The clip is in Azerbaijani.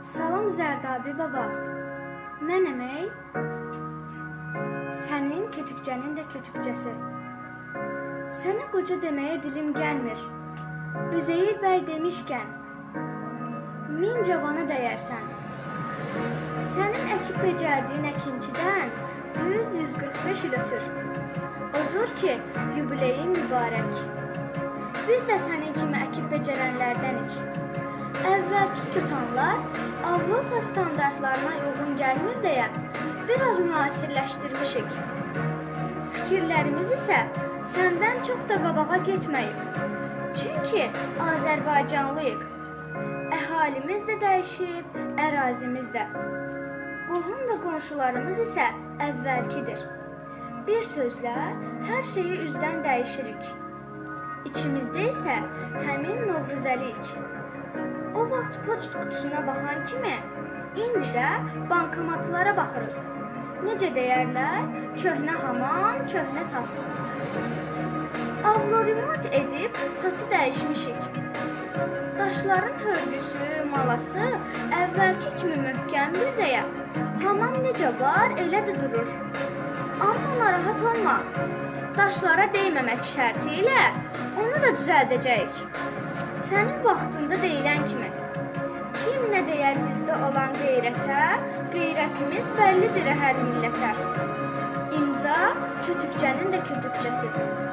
Salam Zərdabi baba. Mənəm ey. Sənin kütükcənin də kütükcəsi. Sənə qoca deməyə dilim gəlmir. Üzeyir bəy demişkən, min cavana dəyərsən. Sənin əkib becərdiyin əkinçidən düz 145 il ötür. Odur ki, yubileyin mübarək. Biz də sənin kimi əkib becərənlərdənik. Tutanlar Avropa standartlarına uyğun gəlmir deyə biraz müasirləşdirmişik. Fikirlərimiz isə səndən çox da qabağa getməyib. Çünki Azərbaycanlıyıq. Əhalimiz də dəyişib, ərazimiz də. Qohum və qonşularımız isə əvvəlkidir. Bir sözlə hər şeyi üzdən dəyişirik. İçimizdə isə həmin Novruzəliyik. O vaxt poçt qutusuna baxan kimi indi də bankomatlara baxırıq. Necə deyərlər? Köhnə hamam, köhnə tas. Avro remont edib tası dəyişmişik. Daşların hörgüsü, malası əvvəlki kimi möhkəmdir deyə hamam necə var, elə də durur. Amma narahat olma. Daşlara dəyməmək şərti ilə onu da düzəldəcəyik. Sənin vaxtında deyilən kimi. Qeyrətə, qeyrətimiz bəllidir hər millətə. İmza kütükçənin də kütükçəsi.